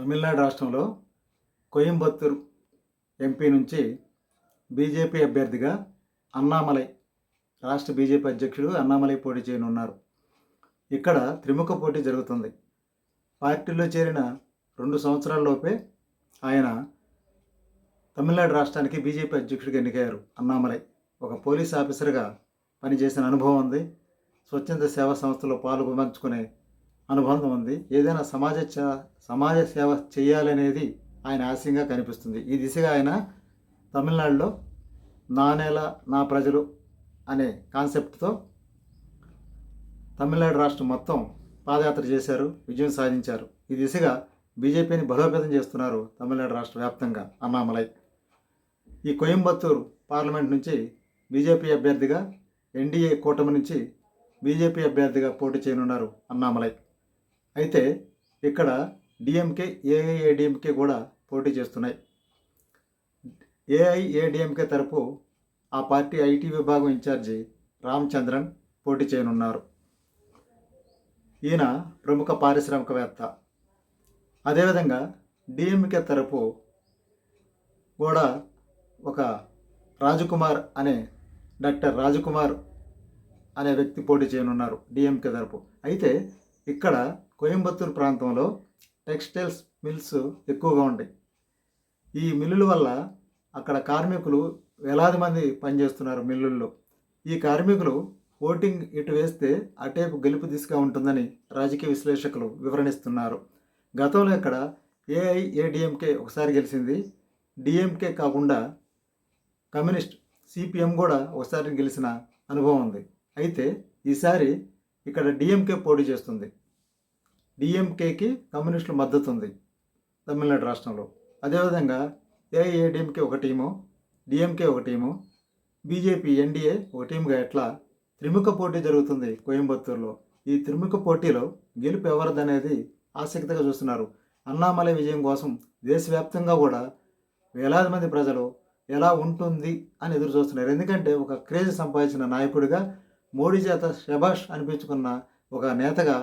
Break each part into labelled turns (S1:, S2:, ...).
S1: తమిళనాడు రాష్ట్రంలో కోయంబత్తూర్ ఎంపీ నుంచి బీజేపీ అభ్యర్థిగా అన్నామలై రాష్ట్ర బీజేపీ అధ్యక్షుడు అన్నామలై పోటీ చేయనున్నారు. ఇక్కడ త్రిముఖ పోటీ జరుగుతుంది. పార్టీలో చేరిన రెండు సంవత్సరాల్లోపే ఆయన తమిళనాడు రాష్ట్రానికి బీజేపీ అధ్యక్షుడిగా ఎన్నికయ్యారు. అన్నామలై ఒక పోలీస్ ఆఫీసర్గా పనిచేసిన అనుభవం ఉంది. స్వచ్ఛంద సేవా సంస్థలో పాల్గొంచుకునే అనుబంధం ఉంది. ఏదైనా సమాజ సమాజ సేవ చేయాలనేది ఆయన ఆశయంగా కనిపిస్తుంది. ఈ దిశగా ఆయన తమిళనాడులో నా నేల నా ప్రజలు అనే కాన్సెప్ట్తో తమిళనాడు రాష్ట్రం మొత్తం పాదయాత్ర చేశారు విజయం సాధించారు. ఈ దిశగా బీజేపీని బలోపేతం చేస్తున్నారు తమిళనాడు రాష్ట్ర వ్యాప్తంగా అన్నామలై. ఈ కోయంబత్తూరు పార్లమెంట్ నుంచి బీజేపీ అభ్యర్థిగా ఎన్డీఏ కూటమి నుంచి బీజేపీ అభ్యర్థిగా పోటీ చేయనున్నారు అన్నామలై. అయితే ఇక్కడ డిఎంకే ఏఐఏడిఎంకే కూడా పోటీ చేస్తున్నాయి. ఏఐఏడిఎంకే తరపు ఆ పార్టీ ఐటీ విభాగం ఇన్ఛార్జి రామచంద్రన్ పోటీ చేయనున్నారు. ఈయన ప్రముఖ పారిశ్రామికవేత్త. అదేవిధంగా డిఎంకే తరపు కూడా ఒక రాజకుమార్ అనే డాక్టర్ రాజకుమార్ అనే వ్యక్తి పోటీ చేయనున్నారు డిఎంకే తరపు. అయితే ఇక్కడ కోయంబత్తూరు ప్రాంతంలో టెక్స్టైల్స్ మిల్స్ ఎక్కువగా ఉంటాయి. ఈ మిల్లుల వల్ల అక్కడ కార్మికులు వేలాది మంది పనిచేస్తున్నారు మిల్లుల్లో. ఈ కార్మికులు ఓటింగ్ ఇటు వేస్తే అటేపు గెలుపు దిశగా ఉంటుందని రాజకీయ విశ్లేషకులు వివరణిస్తున్నారు. గతంలో ఇక్కడ ఏఐఏడిఎంకే ఒకసారి గెలిచింది. డిఎంకే కాకుండా కమ్యూనిస్ట్ సిపిఎం కూడా ఒకసారి గెలిచిన అనుభవం ఉంది. అయితే ఈసారి ఇక్కడ డిఎంకే పోటీ చేస్తుంది. డిఎంకేకి కమ్యూనిస్టుల మద్దతు ఉంది తమిళనాడు రాష్ట్రంలో. అదేవిధంగా ఏఐఏడిఎంకే ఒక టీము డిఎంకే ఒక టీము బీజేపీ ఎన్డీఏ ఒక టీముగా ఎట్లా త్రిముఖ పోటీ జరుగుతుంది కోయంబత్తూరులో? ఈ త్రిముఖ పోటీలో గెలుపు ఎవరిదనేది ఆసక్తిగా చూస్తున్నారు. అన్నామలై విజయం కోసం దేశవ్యాప్తంగా కూడా వేలాది మంది ప్రజలు ఎలా ఉంటుంది అని ఎదురు చూస్తున్నారు. ఎందుకంటే ఒక క్రేజ్ సంపాదించిన నాయకుడిగా మోడీ చేత శభాష్ అనిపించుకున్న ఒక నేతగా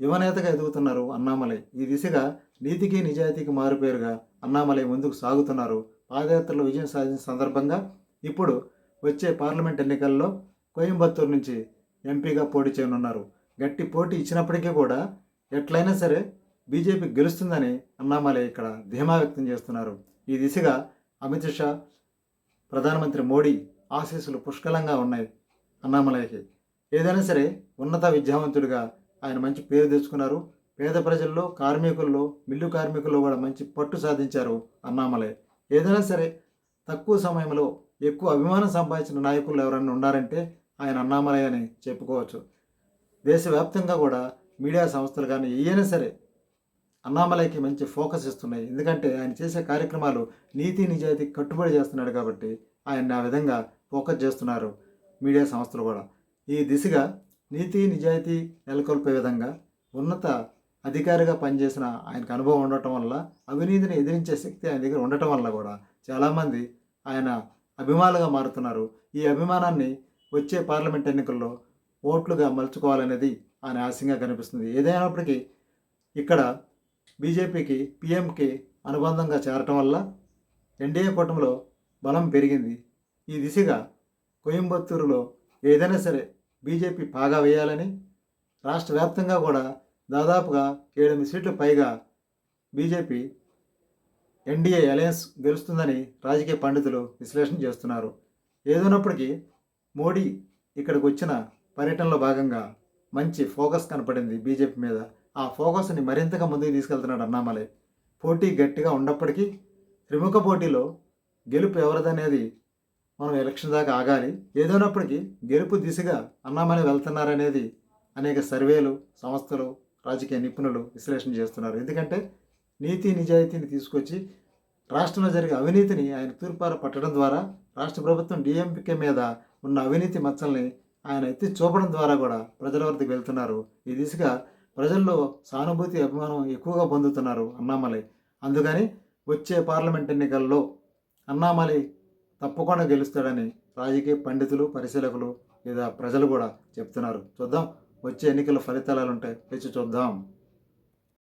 S1: యువనేతగా ఎదుగుతున్నారు అన్నామలై. ఈ దిశగా నీతికి నిజాయితీకి మారుపేరుగా అన్నామలై ముందుకు సాగుతున్నారు. పాదయాత్రలో విజయం సాధించిన సందర్భంగా ఇప్పుడు వచ్చే పార్లమెంట్ ఎన్నికల్లో కోయంబత్తూరు నుంచి ఎంపీగా పోటీ చేయనున్నారు. గట్టి పోటీ ఇచ్చినప్పటికీ కూడా ఎట్లయినా సరే బీజేపీ గెలుస్తుందని అన్నామలై ఇక్కడ ధీమా వ్యక్తం చేస్తున్నారు. ఈ దిశగా అమిత్ షా ప్రధానమంత్రి మోడీ ఆశీస్సులు పుష్కలంగా ఉన్నాయి అన్నామలైకి. ఏదైనా సరే ఉన్నత విద్యావంతుడిగా ఆయన మంచి పేరు తెచ్చుకున్నారు. పేద ప్రజల్లో కార్మికుల్లో మిల్లు కార్మికుల్లో కూడా మంచి పట్టు సాధించారు అన్నామలై. ఏదైనా సరే తక్కువ సమయంలో ఎక్కువ అభిమానం సంపాదించిన నాయకులు ఎవరైనా ఉన్నారంటే ఆయన అన్నామలై అని చెప్పుకోవచ్చు. దేశవ్యాప్తంగా కూడా మీడియా సంస్థలు కానీ ఏయైనా సరే అన్నామలైకి మంచి ఫోకస్ ఇస్తున్నాయి. ఎందుకంటే ఆయన చేసే కార్యక్రమాలు నీతి నిజాయితీ కట్టుబడి చేస్తున్నాడు కాబట్టి ఆయన ఆ విధంగా ఫోకస్ చేస్తున్నారు మీడియా సంస్థలు కూడా. ఈ దిశగా నీతి నిజాయితీ నెలకొల్పే విధంగా ఉన్నత అధికారిగా పనిచేసిన ఆయనకు అనుభవం ఉండటం వల్ల అవినీతిని ఎదిరించే శక్తి ఆయన దగ్గర ఉండటం వల్ల కూడా చాలామంది ఆయన అభిమానులుగా మారుతున్నారు. ఈ అభిమానాన్ని వచ్చే పార్లమెంట్ ఎన్నికల్లో ఓట్లుగా మలుచుకోవాలనేది ఆయన ఆశంగా కనిపిస్తుంది. ఏదైనప్పటికీ ఇక్కడ బీజేపీకి పిఎంకి అనుబంధంగా చేరటం వల్ల ఎన్డీఏ కూటమిలో బలం పెరిగింది. ఈ దిశగా కోయంబత్తూరులో ఏదైనా సరే బీజేపీ పాగా వేయాలని రాష్ట్ర వ్యాప్తంగా కూడా దాదాపుగా ఏడెనిమిది సీట్లు పైగా బీజేపీ ఎన్డీఏ అలయన్స్ గెలుస్తుందని రాజకీయ పండితులు విశ్లేషణ చేస్తున్నారు. ఏదైనప్పటికీ మోడీ ఇక్కడికి వచ్చిన పర్యటనలో భాగంగా మంచి ఫోకస్ కనపడింది బీజేపీ మీద. ఆ ఫోకస్ని మరింతగా ముందుకు తీసుకెళ్తున్నాడు అన్నామలై. పోటీ గట్టిగా ఉన్నప్పటికీ త్రిముఖ పోటీలో గెలుపు ఎవరిదనేది మనం ఎలక్షన్ దాకా ఆగాలి. ఏదైనప్పటికీ గెలుపు దిశగా అన్నామలై వెళ్తున్నారనేది అనేక సర్వేలు సంస్థలు రాజకీయ నిపుణులు విశ్లేషణ చేస్తున్నారు. ఎందుకంటే నీతి నిజాయితీని తీసుకొచ్చి రాష్ట్రంలో జరిగే అవినీతిని ఆయన తూర్పార పట్టడం ద్వారా రాష్ట్ర ప్రభుత్వం డిఎంపికే మీద ఉన్న అవినీతి మచ్చల్ని ఆయన ఎత్తి చూపడం ద్వారా కూడా ప్రజల వద్దకు వెళ్తున్నారు. ఈ దిశగా ప్రజల్లో సానుభూతి అభిమానం ఎక్కువగా పొందుతున్నారు అన్నామలై. అందుకని వచ్చే పార్లమెంట్ ఎన్నికల్లో అన్నామలై తప్పకుండా గెలుస్తాడని రాజకీయ పండితులు పరిశీలకులు లేదా ప్రజలు కూడా చెప్తున్నారు. చూద్దాం వచ్చే ఎన్నికల ఫలితాలు ఉంటాయి తెచ్చి చూద్దాం.